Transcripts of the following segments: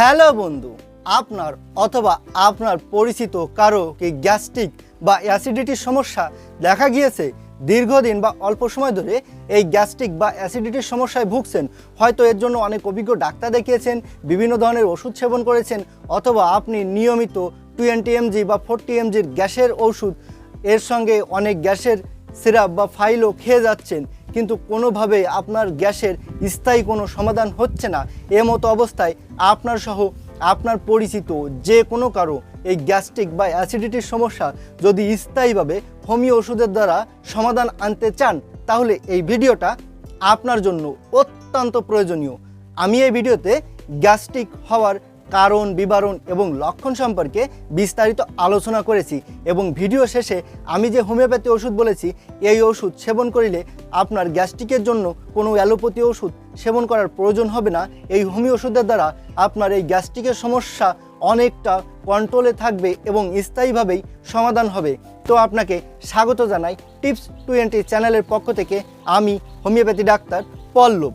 Hello বন্ধু, আপনার অথবা আপনার পরিচিত কারও কি গ্যাস্ট্রিক বা অ্যাসিডিটির সমস্যা দেখা গিয়েছে? দীর্ঘদিন বা অল্প সময় ধরে এই গ্যাস্ট্রিক বা অ্যাসিডিটির সমস্যায় ভুগছেন। হয়তো এর জন্য অনেক অভিজ্ঞ ডাক্তার দেখিয়েছেন, বিভিন্ন ধরনের ওষুধ সেবন করেছেন, অথবা আপনি নিয়মিত টোয়েন্টি এমজি বা ফোরটি এমজির গ্যাসের ওষুধ, এর সঙ্গে অনেক গ্যাসের সিরাপ বা ফাইলও খেয়ে যাচ্ছেন। কিন্তু কোনোভাবে আপনার গ্যাসের স্থায়ী কোনো সমাধান হচ্ছে না। এ মতো অবস্থায় আপনার সহ আপনার পরিচিত যে কোনো কারও এই গ্যাস্ট্রিক বা অ্যাসিডিটির সমস্যা যদি স্থায়ীভাবে হোমিও ওষুধের দ্বারা সমাধান আনতে চান, তাহলে এই ভিডিওটা আপনার জন্য অত্যন্ত প্রয়োজনীয়। আমি এই ভিডিওতে গ্যাস্ট্রিক হওয়ার কারণ, বিবরণ এবং লক্ষণ সম্পর্কে বিস্তারিত আলোচনা করেছি এবং ভিডিও শেষে আমি যে হোমিওপ্যাথি ওষুধ বলেছি, এই ওষুধ সেবন করিলে আপনার গ্যাস্ট্রিকের জন্য কোনো অ্যালোপ্যাথি ওষুধ সেবন করার প্রয়োজন হবে না। এই হোমিও ওষুধের দ্বারা আপনার এই গ্যাস্ট্রিকের সমস্যা অনেকটা কন্ট্রোলে থাকবে এবং স্থায়ীভাবেই সমাধান হবে। তো আপনাকে স্বাগত জানাই টিপস টোয়েন্টি চ্যানেলের পক্ষ থেকে আমি হোমিওপ্যাথি ডাক্তার পল্লব।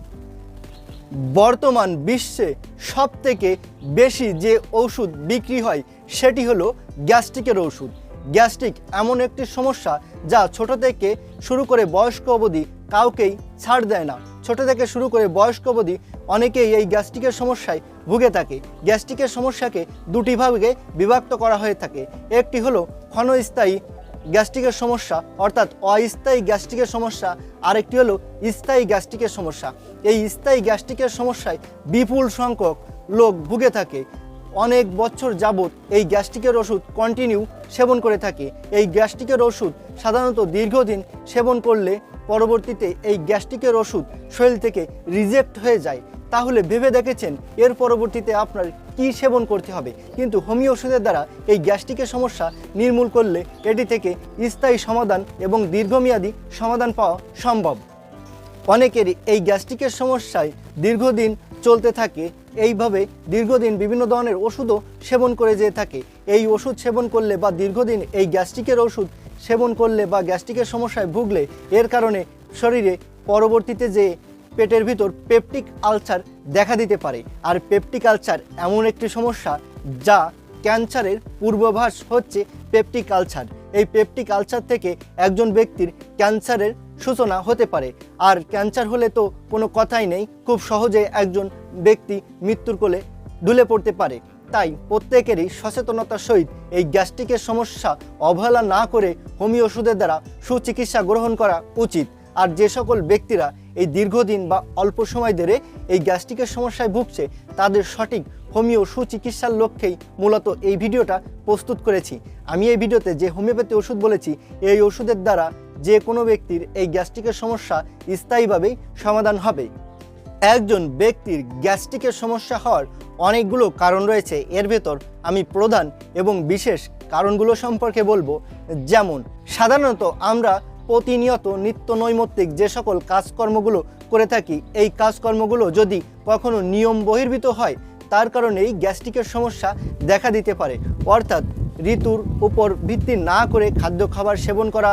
বর্তমান বিশ্বে সব থেকে বেশি যে ওষুধ বিক্রি হয়, সেটি হলো গ্যাস্ট্রিকের ওষুধ গ্যাস্ট্রিক এমন একটি সমস্যা যা ছোট থেকে শুরু করে বয়স্ক অবধি কাউকেই ছাড় দেয় না। ছোট থেকে শুরু করে বয়স্ক অবধি অনেকেই এই গ্যাস্ট্রিকের সমস্যায় ভুগে থাকে। গ্যাস্ট্রিকের সমস্যাকে দুটি ভাগে বিভক্ত করা হয়ে থাকে। একটি হলো ক্ষণস্থায়ী গ্যাস্ট্রিকের সমস্যা, অর্থাৎ অস্থায়ী গ্যাস্ট্রিকের সমস্যা, আরেকটি হলো স্থায়ী গ্যাস্ট্রিকের সমস্যা। এই স্থায়ী গ্যাস্ট্রিকের সমস্যায় বিপুল সংখ্যক লোক ভুগে থাকে। অনেক বছর যাবত এই গ্যাস্ট্রিকের ওষুধ কন্টিনিউ সেবন করে থাকে। এই গ্যাস্ট্রিকের ওষুধ সাধারণত দীর্ঘদিন সেবন করলে পরবর্তীতে এই গ্যাস্ট্রিকের ওষুধ শরীর থেকে রিজেক্ট হয়ে যায়। তাহলে ভেবে দেখেছেন, এর পরবর্তীতে আপনার কি সেবন করতে হবে? কিন্তু হোমিও ওষুধের দ্বারা এই গ্যাস্ট্রিকের সমস্যা নির্মূল করলে এটি থেকে স্থায়ী সমাধান এবং দীর্ঘমেয়াদী সমাধান পাওয়া সম্ভব। অনেকেরই এই গ্যাস্ট্রিকের সমস্যায় দীর্ঘদিন চলতে থাকে। এইভাবে দীর্ঘদিন বিভিন্ন ধরনের ওষুধও সেবন করে যেয়ে থাকে। এই ওষুধ সেবন করলে বা দীর্ঘদিন এই গ্যাস্ট্রিকের ওষুধ সেবন করলে বা গ্যাস্ট্রিকের সমস্যায় ভুগলে এর কারণে শরীরে পরবর্তীতে যে পেটের ভিতর পেপটিক আলসার দেখা দিতে পারে। আর পেপটিক আলসার এমন একটি সমস্যা যা ক্যান্সারের পূর্বাভাস হচ্ছে পেপটিক আলসার। এই পেপটিক আলসার থেকে একজন ব্যক্তির ক্যান্সারের সূচনা হতে পারে। আর ক্যান্সার হলে তো কোনো কথাই নেই, খুব সহজে একজন ব্যক্তি মৃত্যুর কোলে ঢুলে পড়তে পারে। তাই প্রত্যেকেরই সচেতনতার সহিত এই গ্যাস্ট্রিকের সমস্যা অবহেলা না করে হোমিও ওষুধের দ্বারা সুচিকিৎসা গ্রহণ করা উচিত। আর যে সকল ব্যক্তিরা এই দীর্ঘদিন বা অল্প সময় ধরে এই গ্যাস্ট্রিকের সমস্যায় ভুগছে, তাদের সঠিক হোমিও সুচিকিৎসার লক্ষ্যেই মূলত এই ভিডিওটা প্রস্তুত করেছি। আমি এই ভিডিওতে যে হোমিওপ্যাথি ওষুধ বলেছি, এই ওষুধের দ্বারা যে কোনো ব্যক্তির এই গ্যাস্ট্রিকের সমস্যা স্থায়ীভাবেই সমাধান হবে। একজন ব্যক্তির গ্যাস্ট্রিকের সমস্যা হওয়ার অনেকগুলো কারণ রয়েছে। এর ভেতর আমি প্রধান এবং বিশেষ কারণগুলো সম্পর্কে বলব। যেমন, সাধারণত আমরা প্রতিনিয়ত নিত্য নৈমিত্তিক যে সকল কাজকর্মগুলো করে থাকি, এই কাজকর্মগুলো যদি কখনো নিয়ম বহির্ভূত হয়, তার কারণেই গ্যাস্ট্রিকের সমস্যা দেখা দিতে পারে। অর্থাৎ ঋতুর উপর ভিত্তি না করে খাদ্য খাবার সেবন করা,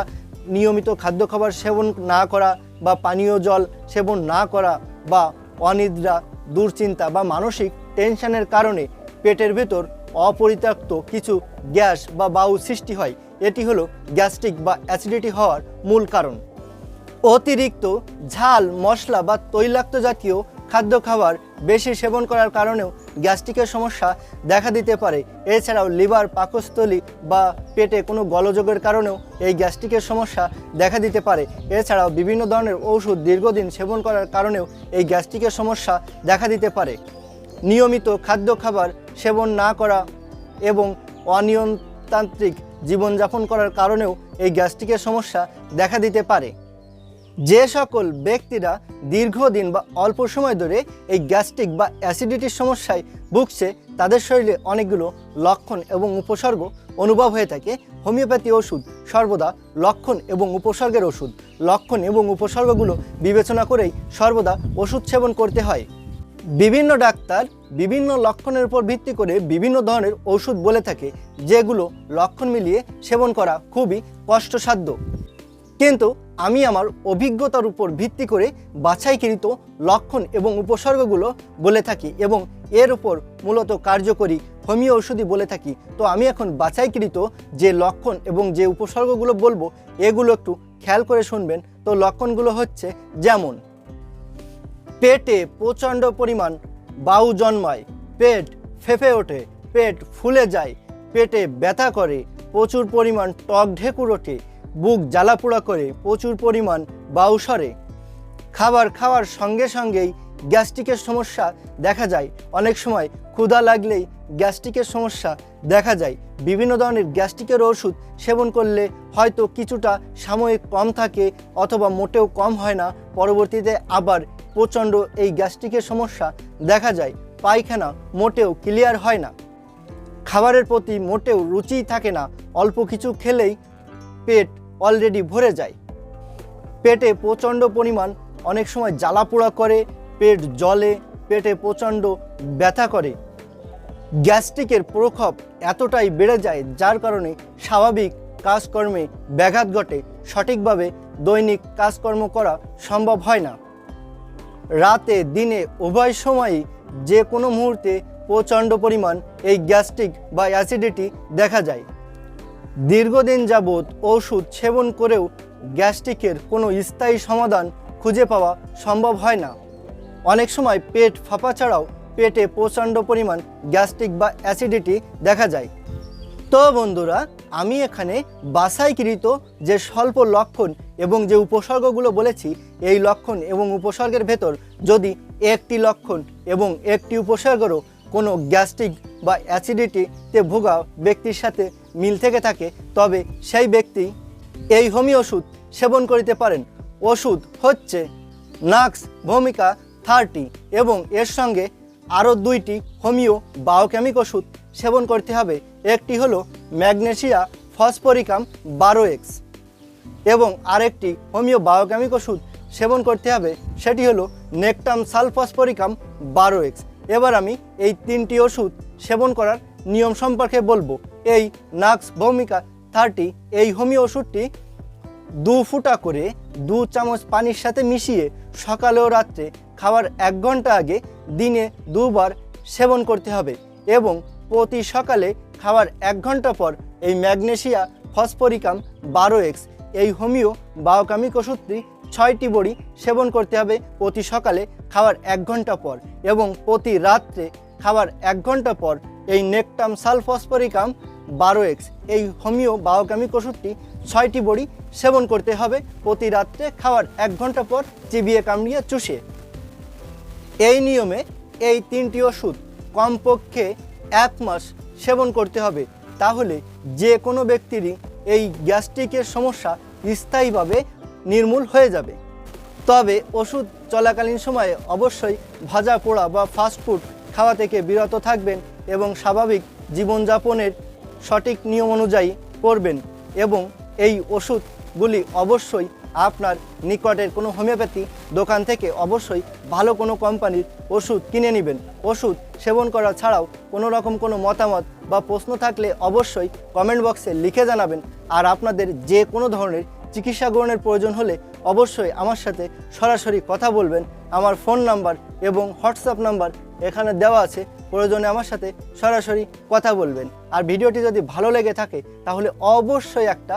নিয়মিত খাদ্য খাবার সেবন না করা বা পানীয় জল সেবন না করা বা অনিদ্রা, দুশ্চিন্তা বা মানসিক টেনশনের কারণে পেটের ভেতর অপরিত্যক্ত কিছু গ্যাস বা বায়ু সৃষ্টি হয়। এটি হলো গ্যাস্ট্রিক বা অ্যাসিডিটি হওয়ার মূল কারণ। অতিরিক্ত ঝাল, মশলা বা তৈলাক্ত জাতীয় খাদ্য খাবার বেশি সেবন করার কারণেও গ্যাস্ট্রিকের সমস্যা দেখা দিতে পারে। এছাড়াও লিভার পাকস্থলী বা পেটে কোনো গলযোগের কারণেও এই গ্যাস্ট্রিকের সমস্যা দেখা দিতে পারে। এছাড়াও বিভিন্ন ধরনের ঔষধ দীর্ঘদিন সেবন করার কারণেও এই গ্যাস্ট্রিকের সমস্যা দেখা দিতে পারে। নিয়মিত খাদ্য খাবার সেবন না করা এবং অনিয়মতান্ত্রিক জীবনযাপন করার কারণেও এই গ্যাস্ট্রিকের সমস্যা দেখা দিতে পারে। যে সকল ব্যক্তিরা দীর্ঘদিন বা অল্প সময় ধরে এই গ্যাস্ট্রিক বা অ্যাসিডিটির সমস্যায় ভুগছে, তাদের শরীরে অনেকগুলো লক্ষণ এবং উপসর্গ অনুভব হয়ে থাকে। হোমিওপ্যাথি ওষুধ সর্বদা লক্ষণ এবং উপসর্গের ওষুধ। লক্ষণ এবং উপসর্গগুলো বিবেচনা করেই সর্বদা ওষুধ সেবন করতে হয়। বিভিন্ন ডাক্তার বিভিন্ন লক্ষণের উপর ভিত্তি করে বিভিন্ন ধরনের ওষুধ বলে থাকে, যেগুলো লক্ষণ মিলিয়ে সেবন করা খুবই কষ্টসাধ্য। কিন্তু আমি আমার অভিজ্ঞতার উপর ভিত্তি করে বাছাইকৃত লক্ষণ এবং উপসর্গগুলো বলে থাকি এবং এর উপর মূলত কার্যকরী হোমিও ওষুধই বলে থাকি। তো আমি এখন বাছাইকৃত যে লক্ষণ এবং যে উপসর্গগুলো বলব, এগুলো একটু খেয়াল করে শুনবেন। তো লক্ষণগুলো হচ্ছে যেমন পেটে প্রচণ্ড পরিমাণ বাউ জন্মায়। পেট ফেঁপে ওঠে, পেট ফুলে যায়, পেটে ব্যথা করে, প্রচুর পরিমাণ টক ঢেকুর ওঠে, বুক জ্বালাপোড়া করে, প্রচুর পরিমাণ বাউ সরে। খাবার খাওয়ার সঙ্গে সঙ্গেই গ্যাস্ট্রিকের সমস্যা দেখা যায়। অনেক সময় ক্ষুধা লাগলেই গ্যাস্ট্রিকের সমস্যা দেখা যায়। বিভিন্ন ধরনের গ্যাস্ট্রিকের ওষুধ সেবন করলে হয়তো কিছুটা সাময়িক কম থাকে অথবা মোটেও কম হয় না। পরবর্তীতে আবার প্রচণ্ড এই গ্যাস্ট্রিকের সমস্যা দেখা যায়। পায়খানা মোটেও ক্লিয়ার হয় না। খাবারের প্রতি মোটেও রুচি থাকে না। অল্প কিছু খেলেই পেট অলরেডি ভরে যায়। পেটে প্রচণ্ড পরিমাণ অনেক সময় জ্বালা পোড়া করে, পেট জলে পেটে প্রচণ্ড ব্যথা করে। গ্যাস্ট্রিকের প্রকোপ এতটাই বেড়ে যায়, যার কারণে স্বাভাবিক কাজকর্মে ব্যাঘাত ঘটে। সঠিকভাবে দৈনিক কাজকর্ম করা সম্ভব হয় না। রাতে, দিনে, উভয় সময়ই যে কোনো মুহূর্তে প্রচণ্ড পরিমাণ এই গ্যাস্ট্রিক বা অ্যাসিডিটি দেখা যায়। দীর্ঘদিন যাবৎ ওষুধ সেবন করেও গ্যাস্ট্রিকের কোনো স্থায়ী সমাধান খুঁজে পাওয়া সম্ভব হয় না। অনেক সময় পেট ফাঁপা ছাড়াও পেটে প্রচণ্ড পরিমাণ গ্যাস্ট্রিক বা অ্যাসিডিটি দেখা যায়। তো বন্ধুরা, আমি এখানে বাছাইকৃত যে স্বল্প লক্ষণ এবং যে উপসর্গগুলো বলেছি, এই লক্ষণ এবং উপসর্গের ভেতর যদি একটি লক্ষণ এবং একটি উপসর্গেরও কোনো গ্যাস্ট্রিক বা অ্যাসিডিটিতে ভোগা ব্যক্তির সাথে মিল থেকে থাকে, তবে সেই ব্যক্তি এই হোমিও ওষুধ সেবন করিতে পারেন। ওষুধ হচ্ছে নাক্স ভূমিকা থার্টি এবং এর সঙ্গে আরও দুইটি হোমিও বায়োকেমিক ওষুধ সেবন করতে হবে। একটি হলো ম্যাগনেশিয়া ফসফরিকাম বারো এক্স এবং আরেকটি হোমিও বায়োকেমিক ওষুধ সেবন করতে হবে, সেটি হলো নেকটাম সালফসফরিকাম বারো এক্স এবার আমি এই তিনটি ওষুধ সেবন করার নিয়ম সম্পর্কে বলব। এই নাক্স ভৌমিকা থার্টি এই হোমিও ওষুধটি দু ফুটা করে দু চামচ পানির সাথে মিশিয়ে সকালে ও রাত্রে খাওয়ার এক ঘণ্টা আগে দিনে দুবার সেবন করতে হবে এবং প্রতি সকালে খাওয়ার এক ঘণ্টা পর এই ম্যাগনেশিয়া ফসফরিকাম বারো এক্স এই হোমিও বায়োকামিক ওষুধটি ছয়টি বড়ি সেবন করতে হবে প্রতি সকালে খাওয়ার এক ঘণ্টা পর এবং প্রতি রাত্রে খাওয়ার এক ঘণ্টা পর এই নেকটাম সালফসফরিকাম বারো এক্স এই হোমিও বায়োকামিক ওষুধটি ছয়টি বড়ি সেবন করতে হবে প্রতি রাত্রে খাওয়ার এক ঘণ্টা পর চিবিয়ে কামড়িয়ে চুষে। এই নিয়মে এই তিনটি ওষুধ কমপক্ষে এক মাস সেবন করতে হবে। তাহলে যে কোনো ব্যক্তিরই এই গ্যাস্ট্রিকের সমস্যা স্থায়ীভাবে নির্মূল হয়ে যাবে। তবে ওষুধ চলাকালীন সময়ে অবশ্যই ভাজা পোড়া বা ফাস্টফুড খাওয়া থেকে বিরত থাকবেন এবং স্বাভাবিক জীবনযাপনের সঠিক নিয়ম অনুযায়ী করবেন এবং এই ওষুধগুলি অবশ্যই আপনার নিকটের কোনো হোমিওপ্যাথি দোকান থেকে অবশ্যই ভালো কোনো কোম্পানির ওষুধ কিনে নেবেন। ওষুধ সেবন করা ছাড়াও কোনো রকম কোনো মতামত বা প্রশ্ন থাকলে অবশ্যই কমেন্ট বক্সে লিখে জানাবেন। আর আপনাদের যে কোনো ধরনের চিকিৎসা গ্রহণের প্রয়োজন হলে অবশ্যই আমার সাথে সরাসরি কথা বলবেন। আমার ফোন নাম্বার এবং হোয়াটসঅ্যাপ নাম্বার এখানে দেওয়া আছে। প্রয়োজনে আমার সাথে সরাসরি কথা বলবেন। আর ভিডিওটি যদি ভালো লেগে থাকে তাহলে অবশ্যই একটা